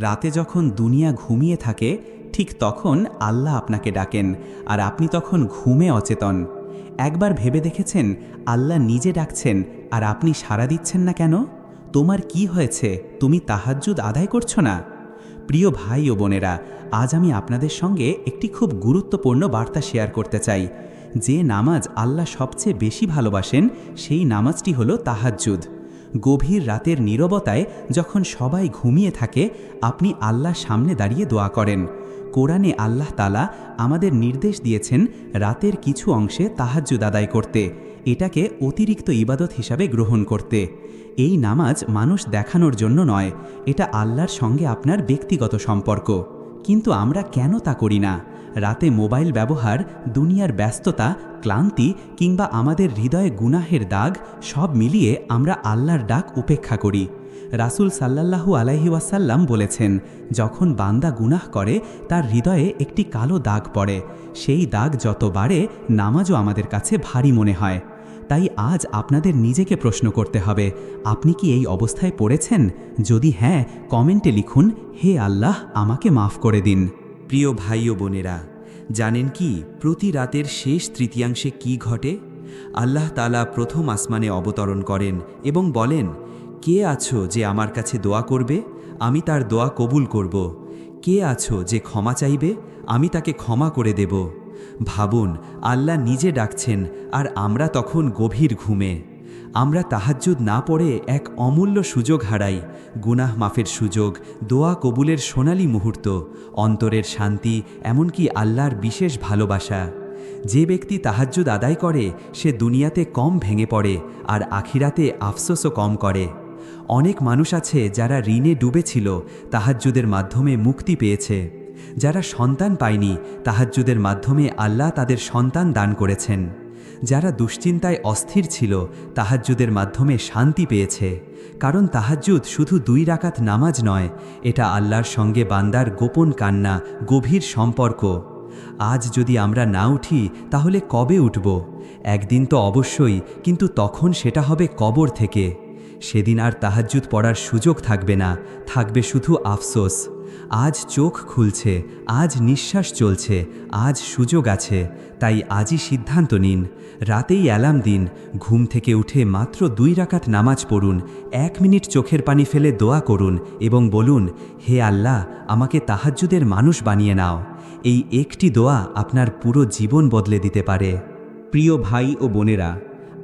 রাতে যখন দুনিয়া ঘুমিয়ে থাকে, ঠিক তখন আল্লাহ আপনাকে ডাকেন আর আপনি তখন ঘুমে অচেতন। একবার ভেবে দেখেছেন, আল্লাহ নিজে ডাকছেন আর আপনি সাড়া দিচ্ছেন না কেন? তোমার কি হয়েছে? তুমি তাহাজ্জুদ আদায় করছ না? প্রিয় ভাই ও বোনেরা, আজ আমি আপনাদের সঙ্গে একটি খুব গুরুত্বপূর্ণ বার্তা শেয়ার করতে চাই। যে নামাজ আল্লাহ সবচেয়ে বেশি ভালোবাসেন, সেই নামাজটি হলো তাহাজ্জুদ। গভীর রাতের নীরবতায় যখন সবাই ঘুমিয়ে থাকে, আপনি আল্লাহর সামনে দাঁড়িয়ে দোয়া করেন। কোরআনে আল্লাহ তালা আমাদের নির্দেশ দিয়েছেন রাতের কিছু অংশে তাহাজ্জুদ আদায় করতে, এটাকে অতিরিক্ত ইবাদত হিসাবে গ্রহণ করতে। এই নামাজ মানুষ দেখানোর জন্য নয়, এটা আল্লাহর সঙ্গে আপনার ব্যক্তিগত সম্পর্ক। কিন্তু আমরা কেন তা করি না? রাতে মোবাইল ব্যবহার, দুনিয়ার ব্যস্ততা, ক্লান্তি কিংবা আমাদের হৃদয়ে গুনাহের দাগ, সব মিলিয়ে আমরা আল্লাহর ডাক উপেক্ষা করি। রাসূল সাল্লাল্লাহু আলাইহি ওয়াসাল্লাম বলেছেন, যখন বান্দা গুনাহ করে, তার হৃদয়ে একটি কালো দাগ পড়ে। সেই দাগ যত বাড়ে, নামাজও আমাদের কাছে ভারী মনে হয়। তাই আজ আপনাদের নিজেকে প্রশ্ন করতে হবে, আপনি কি এই অবস্থায় পড়েছেন? যদি হ্যাঁ কমেন্টে লিখুন, হে আল্লাহ, আমাকে মাফ করে দিন। প্রিয় ভাই ও বোনেরা জানেন কি, প্রতি রাতের শেষ তৃতীয়াংশে কি ঘটে? আল্লাহ তালা প্রথম আসমানে অবতরণ করেন এবং বলেন, কে আছো যে আমার কাছে দোয়া করবে? আমি তার দোয়া কবুল করব। কে আছো যে ক্ষমা চাইবে? আমি তাকে ক্ষমা করে দেব। ভাবুন, আল্লাহ নিজে ডাকছেন আর আমরা তখন গভীর ঘুমে। আমরা তাহাজ্জুদ না পড়ে এক অমূল্য সুযোগ হারাই, গুনাহ মাফের সুযোগ, দোয়া কবুলের সোনালি মুহূর্ত, অন্তরের শান্তি, এমনকি আল্লাহর বিশেষ ভালোবাসা। যে ব্যক্তি তাহাজ্জুদ আদায় করে, সে দুনিয়াতে কম ভেঙে পড়ে আর আখিরাতে আফসোসও কম করে। অনেক মানুষ আছে যারা ঋণে ডুবেছিল, তাহাজ্জুদের মাধ্যমে মুক্তি পেয়েছে। যারা সন্তান পায়নি, তাহাজ্জুদের মাধ্যমে আল্লাহ তাদের সন্তান দান করেছেন। যারা দুশ্চিন্তায় অস্থির ছিল, তাহাজ্জুদের মাধ্যমে শান্তি পেয়েছে। কারণ তাহাজ্জুদ শুধু দুই রাকাত নামাজ নয়, এটা আল্লাহর সঙ্গে বান্দার গোপন কান্না, গভীর সম্পর্ক। আজ যদি আমরা না উঠি, তাহলে কবে উঠব? একদিন তো অবশ্যই, কিন্তু তখন সেটা হবে কবর থেকে। সেদিন আর তাহাজ্জুদ পড়ার সুযোগ থাকবে না, থাকবে শুধু আফসোস। আজ চোখ খুলছে, আজ নিঃশ্বাস চলছে, আজ সুযোগ আছে, তাই আজই সিদ্ধান্ত নিন। রাতেই অ্যালার্ম দিন, ঘুম থেকে উঠে মাত্র দুই রাকাত নামাজ পড়ুন, এক মিনিট চোখের পানি ফেলে দোয়া করুন এবং বলুন, হে আল্লাহ, আমাকে তাহাজ্জুদের মানুষ বানিয়ে নাও। এই একটি দোয়া আপনার পুরো জীবন বদলে দিতে পারে। প্রিয় ভাই ও বোনেরা,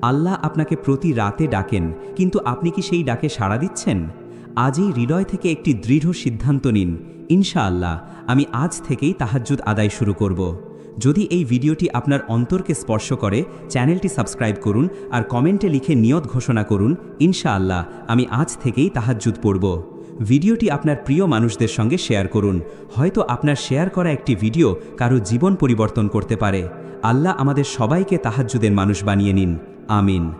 আল্লাহ আপনাকে প্রতি রাতে ডাকেন, কিন্তু আপনি কি সেই ডাকে সাড়া দিচ্ছেন? আজই হৃদয় থেকে একটি দৃঢ় সিদ্ধান্ত নিন। ইনশাআল্লাহ, আমি আজ থেকেই তাহাজ্জুদ আদায় শুরু করব। যদি এই ভিডিওটি আপনার অন্তরকে স্পর্শ করে, চ্যানেলটি সাবস্ক্রাইব করুন আর কমেন্টে লিখে নিয়ত ঘোষণা করুন, ইনশাআল্লাহ, আমি আজ থেকেই তাহাজ্জুদ পড়ব। ভিডিওটি আপনার প্রিয় মানুষদের সঙ্গে শেয়ার করুন। হয়তো আপনার শেয়ার করা একটি ভিডিও কারও জীবন পরিবর্তন করতে পারে। আল্লাহ আমাদের সবাইকে তাহাজ্জুদের মানুষ বানিয়ে নিন। আমিন।